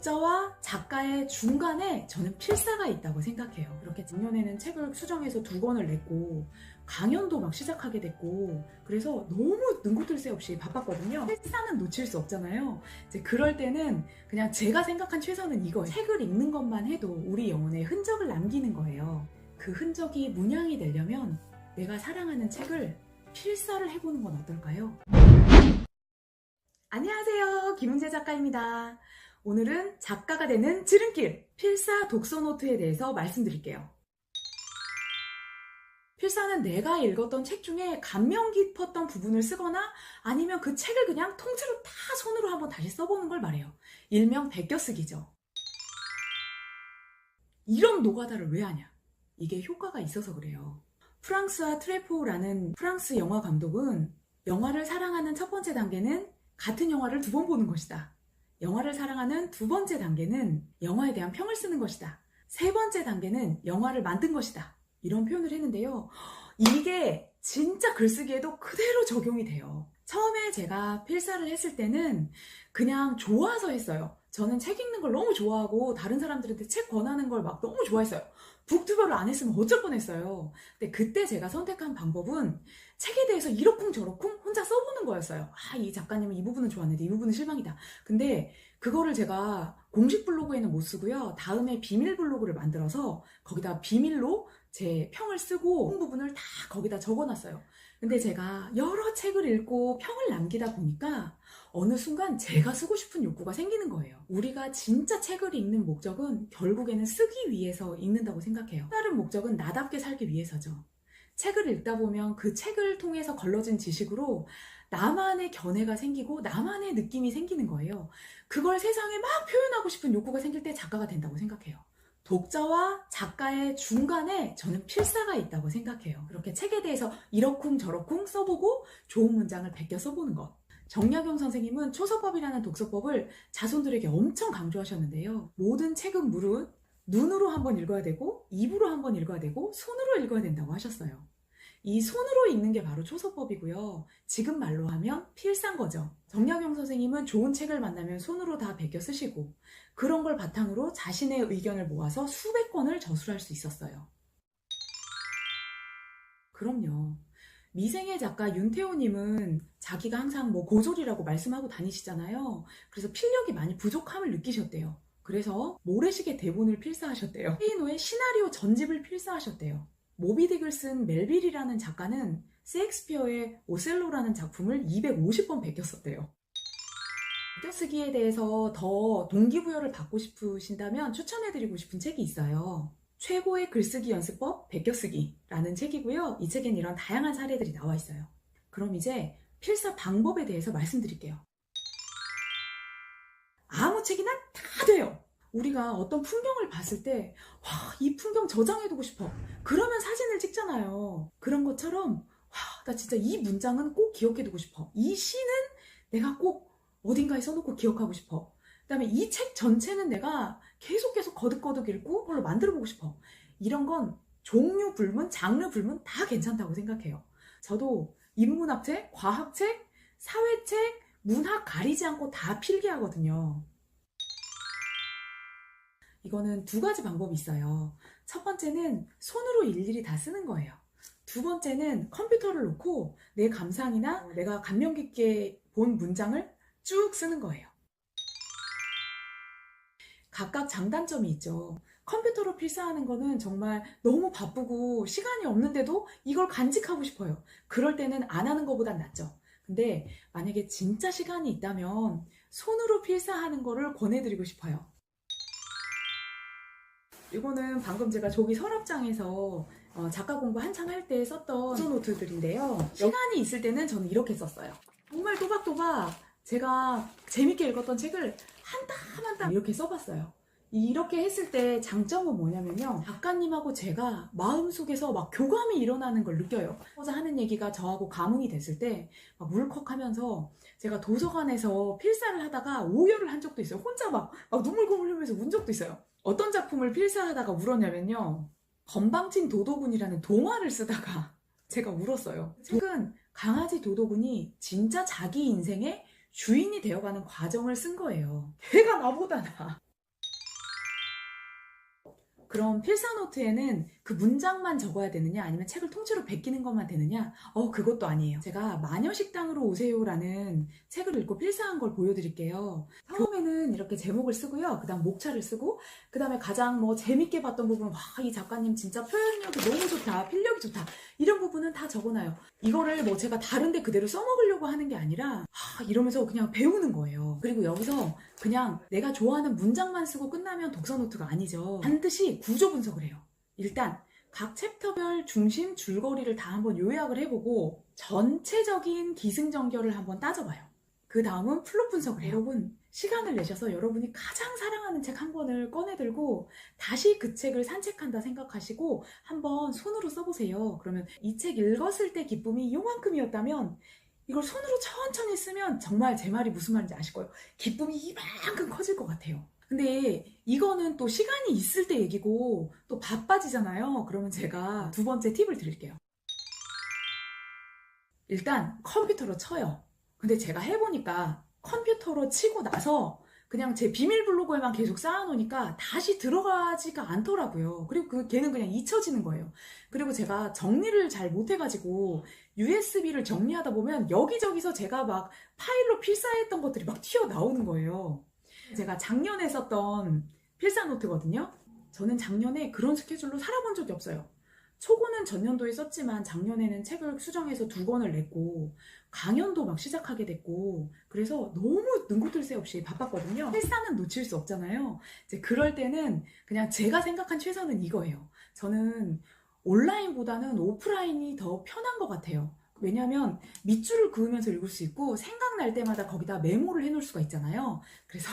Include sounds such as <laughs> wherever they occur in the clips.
독자와 작가의 중간에 저는 필사가 있다고 생각해요. 이렇게 작년에는 책을 수정해서 두 권을 냈고 강연도 막 시작하게 됐고 그래서 너무 능구틀 새 없이 바빴거든요. 필사는 놓칠 수 없잖아요. 이제 그럴 때는 그냥 제가 생각한 최선은 이거예요. 책을 읽는 것만 해도 우리 영혼에 흔적을 남기는 거예요. 그 흔적이 문양이 되려면 내가 사랑하는 책을 필사를 해보는 건 어떨까요? 안녕하세요. 김은재 작가입니다. 오늘은 작가가 되는 지름길, 필사 독서 노트에 대해서 말씀드릴게요. 필사는 내가 읽었던 책 중에 감명 깊었던 부분을 쓰거나 아니면 그 책을 그냥 통째로 다 손으로 한번 다시 써보는 걸 말해요. 일명 베껴쓰기죠. 이런 노가다를 왜 하냐? 이게 효과가 있어서 그래요. 프랑스와 트레포라는 프랑스 영화 감독은 영화를 사랑하는 첫 번째 단계는 같은 영화를 두 번 보는 것이다. 영화를 사랑하는 두 번째 단계는 영화에 대한 평을 쓰는 것이다. 세 번째 단계는 영화를 만든 것이다. 이런 표현을 했는데요. 이게 진짜 글쓰기에도 그대로 적용이 돼요. 처음에 제가 필사를 했을 때는 그냥 좋아서 했어요. 저는 책 읽는 걸 너무 좋아하고 다른 사람들한테 책 권하는 걸 막 너무 좋아했어요. 북튜버를 안 했으면 어쩔 뻔했어요. 근데 그때 제가 선택한 방법은 책에 대해서 이러쿵저러쿵 혼자 써보는 거였어요. 아, 이 작가님은 이 부분은 좋았는데 이 부분은 실망이다. 근데 그거를 제가 공식 블로그에는 못 쓰고요. 다음에 비밀 블로그를 만들어서 거기다 비밀로 제 평을 쓰고 부분을 다 거기다 적어놨어요. 근데 제가 여러 책을 읽고 평을 남기다 보니까 어느 순간 제가 쓰고 싶은 욕구가 생기는 거예요. 우리가 진짜 책을 읽는 목적은 결국에는 쓰기 위해서 읽는다고 생각해요. 다른 목적은 나답게 살기 위해서죠. 책을 읽다 보면 그 책을 통해서 걸러진 지식으로 나만의 견해가 생기고 나만의 느낌이 생기는 거예요. 그걸 세상에 막 표현하고 싶은 욕구가 생길 때 작가가 된다고 생각해요. 독자와 작가의 중간에 저는 필사가 있다고 생각해요. 그렇게 책에 대해서 이러쿵 저러쿵 써보고 좋은 문장을 베껴 써보는 것. 정약용 선생님은 초서법이라는 독서법을 자손들에게 엄청 강조하셨는데요. 모든 책은 물은 눈으로 한번 읽어야 되고 입으로 한번 읽어야 되고 손으로 읽어야 된다고 하셨어요. 이 손으로 읽는 게 바로 초서법이고요. 지금 말로 하면 필사인 거죠. 정약용 선생님은 좋은 책을 만나면 손으로 다 베껴 쓰시고 그런 걸 바탕으로 자신의 의견을 모아서 수백 권을 저술할 수 있었어요. 그럼요. 미생의 작가 윤태호님은 자기가 항상 뭐 고졸이라고 말씀하고 다니시잖아요. 그래서 필력이 많이 부족함을 느끼셨대요. 그래서 모래시계 대본을 필사하셨대요. 페이노의 시나리오 전집을 필사하셨대요. 모비딕을 쓴 멜빌이라는 작가는 셰익스피어의 오셀로라는 작품을 250번 베꼈었대요. 베껴쓰기에 대해서 더 동기부여를 받고 싶으신다면 추천해드리고 싶은 책이 있어요. 최고의 글쓰기 연습법 베껴쓰기라는 책이고요. 이 책엔 이런 다양한 사례들이 나와 있어요. 그럼 이제 필사 방법에 대해서 말씀드릴게요. 아무 책이나 다 돼요. 우리가 어떤 풍경을 봤을 때, 와, 이 풍경 저장해두고 싶어. 그러면 사진을 찍잖아요. 그런 것처럼, 와, 나 진짜 이 문장은 꼭 기억해두고 싶어. 이 시는 내가 꼭 어딘가에 써놓고 기억하고 싶어. 그 다음에 이 책 전체는 내가 계속 계속 거듭거듭 읽고 그걸로 만들어 보고 싶어. 이런 건 종류 불문, 장르 불문 다 괜찮다고 생각해요. 저도 인문학책, 과학책, 사회책, 문학 가리지 않고 다 필기하거든요. 이거는 두 가지 방법이 있어요. 첫 번째는 손으로 일일이 다 쓰는 거예요. 두 번째는 컴퓨터를 놓고 내 감상이나 내가 감명 깊게 본 문장을 쭉 쓰는 거예요. 각각 장단점이 있죠. 컴퓨터로 필사하는 거는 정말 너무 바쁘고 시간이 없는데도 이걸 간직하고 싶어요. 그럴 때는 안 하는 것보단 낫죠. 근데 만약에 진짜 시간이 있다면 손으로 필사하는 거를 권해드리고 싶어요. 이거는 방금 제가 조기 서랍장에서 어, 작가 공부 한창 할 때 썼던 독서 노트들인데요. 시간이 있을 때는 저는 이렇게 썼어요. 정말 또박또박 제가 재밌게 읽었던 책을 한땀 한땀 이렇게 써봤어요. 이렇게 했을 때 장점은 뭐냐면요. 작가님하고 제가 마음속에서 막 교감이 일어나는 걸 느껴요. 혼자 하는 얘기가 저하고 감흥이 됐을 때 막 울컥하면서 제가 도서관에서 필사를 하다가 오열을 한 적도 있어요. 혼자 막, 막 눈물 고물 흘리면서 운 적도 있어요. 어떤 작품을 필사하다가 울었냐면요. 건방진 도도군이라는 동화를 쓰다가 <laughs> 제가 울었어요. 책은 강아지 도도군이 진짜 자기 인생의 주인이 되어가는 과정을 쓴 거예요. 걔가 나보다 나. 그럼 필사노트에는 그 문장만 적어야 되느냐 아니면 책을 통째로 베끼는 것만 되느냐? 어 그것도 아니에요. 제가 마녀식당으로 오세요라는 책을 읽고 필사한 걸 보여드릴게요. 처음에는 이렇게 제목을 쓰고요. 그 다음 목차를 쓰고 그 다음에 가장 뭐 재밌게 봤던 부분 와 이 작가님 진짜 표현력이 너무 좋다 필력이 좋다 이런 부분은 다 적어놔요. 이거를 뭐 제가 다른데 그대로 써먹으려고 하는 게 아니라 아, 이러면서 그냥 배우는 거예요. 그리고 여기서 그냥 내가 좋아하는 문장만 쓰고 끝나면 독서 노트가 아니죠. 반드시 구조 분석을 해요. 일단 각 챕터별 중심 줄거리를 다 한번 요약을 해보고 전체적인 기승전결을 한번 따져봐요. 그 다음은 플롯 분석을 해요. 여러분 시간을 내셔서 여러분이 가장 사랑하는 책 한 권을 꺼내들고 다시 그 책을 산책한다 생각하시고 한번 손으로 써보세요. 그러면 이 책 읽었을 때 기쁨이 요만큼이었다면 이걸 손으로 천천히 쓰면 정말 제 말이 무슨 말인지 아실 거예요. 기쁨이 이만큼 커질 것 같아요. 근데 이거는 또 시간이 있을 때 얘기고 또 바빠지잖아요. 그러면 제가 두 번째 팁을 드릴게요. 일단 컴퓨터로 쳐요. 근데 제가 해보니까 컴퓨터로 치고 나서 그냥 제 비밀 블로그에만 계속 쌓아놓으니까 다시 들어가지가 않더라고요. 그리고 그 걔는 그냥 잊혀지는 거예요. 그리고 제가 정리를 잘 못해가지고 USB를 정리하다 보면 여기저기서 제가 막 파일로 필사했던 것들이 막 튀어나오는 거예요. 제가 작년에 썼던 필사 노트거든요. 저는 작년에 그런 스케줄로 살아본 적이 없어요. 초고는 전년도에 썼지만 작년에는 책을 수정해서 두 권을 냈고 강연도 막 시작하게 됐고 그래서 너무 능구들 새 없이 바빴거든요. 필사는 놓칠 수 없잖아요. 이제 그럴 때는 그냥 제가 생각한 최선은 이거예요. 저는 온라인보다는 오프라인이 더 편한 것 같아요. 왜냐하면 밑줄을 그으면서 읽을 수 있고 생각날 때마다 거기다 메모를 해놓을 수가 있잖아요. 그래서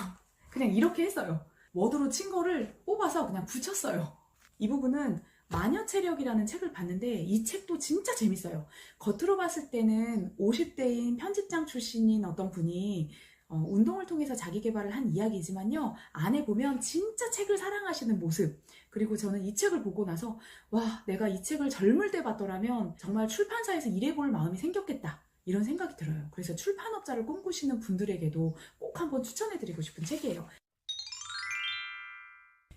그냥 이렇게 했어요. 워드로 친 거를 뽑아서 그냥 붙였어요. 이 부분은 마녀 체력이라는 책을 봤는데 이 책도 진짜 재밌어요. 겉으로 봤을 때는 50대인 편집장 출신인 어떤 분이 어, 운동을 통해서 자기 개발을 한 이야기지만요. 안에 보면 진짜 책을 사랑하시는 모습. 그리고 저는 이 책을 보고 나서 와, 내가 이 책을 젊을 때 봤더라면 정말 출판사에서 일해볼 마음이 생겼겠다. 이런 생각이 들어요. 그래서 출판업자를 꿈꾸시는 분들에게도 꼭 한번 추천해드리고 싶은 책이에요.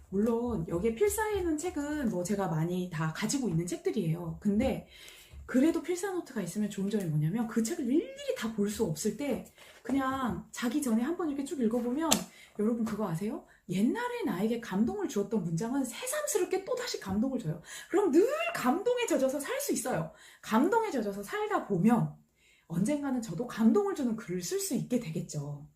물론 여기에 필사해 있는 책은 뭐 제가 많이 다 가지고 있는 책들이에요. 근데 그래도 필사 노트가 있으면 좋은 점이 뭐냐면 그 책을 일일이 다 볼 수 없을 때 그냥 자기 전에 한번 이렇게 쭉 읽어보면 여러분 그거 아세요? 옛날에 나에게 감동을 주었던 문장은 새삼스럽게 또다시 감동을 줘요. 그럼 늘 감동에 젖어서 살 수 있어요. 감동에 젖어서 살다 보면 언젠가는 저도 감동을 주는 글을 쓸 수 있게 되겠죠.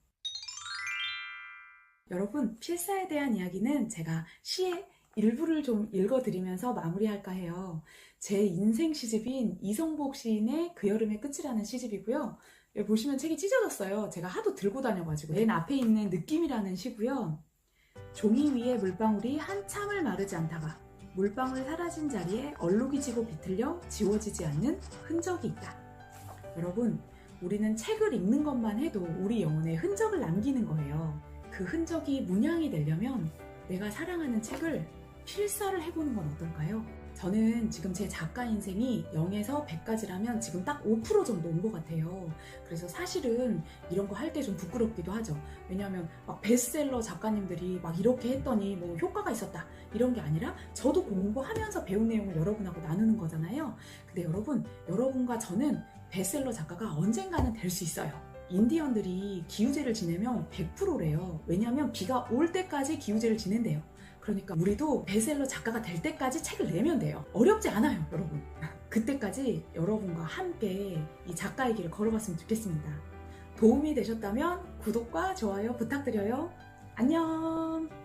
여러분, 필사에 대한 이야기는 제가 시의 일부를 좀 읽어드리면서 마무리할까 해요. 제 인생 시집인 이성복 시인의 그 여름의 끝이라는 시집이고요. 여기 보시면 책이 찢어졌어요. 제가 하도 들고 다녀가지고. 맨 앞에 있는 느낌이라는 시고요. 종이 위에 물방울이 한참을 마르지 않다가 물방울 사라진 자리에 얼룩이 지고 비틀려 지워지지 않는 흔적이 있다. 여러분, 우리는 책을 읽는 것만 해도 우리 영혼에 흔적을 남기는 거예요. 그 흔적이 문양이 되려면 내가 사랑하는 책을 필사를 해보는 건 어떨까요? 저는 지금 제 작가 인생이 0에서 100까지라면 지금 딱 5% 정도 온 것 같아요. 그래서 사실은 이런 거 할 때 좀 부끄럽기도 하죠. 왜냐하면 막 베스트셀러 작가님들이 막 이렇게 했더니 뭐 효과가 있었다. 이런 게 아니라 저도 공부하면서 배운 내용을 여러분하고 나누는 거잖아요. 근데 여러분, 여러분과 저는 베스트셀러 작가가 언젠가는 될 수 있어요. 인디언들이 기우제를 지내면 100%래요. 왜냐하면 비가 올 때까지 기우제를 지낸대요. 그러니까 우리도 베셀러 작가가 될 때까지 책을 내면 돼요. 어렵지 않아요, 여러분. <laughs> 그때까지 여러분과 함께 이 작가의 길을 걸어봤으면 좋겠습니다. 도움이 되셨다면 구독과 좋아요 부탁드려요. 안녕!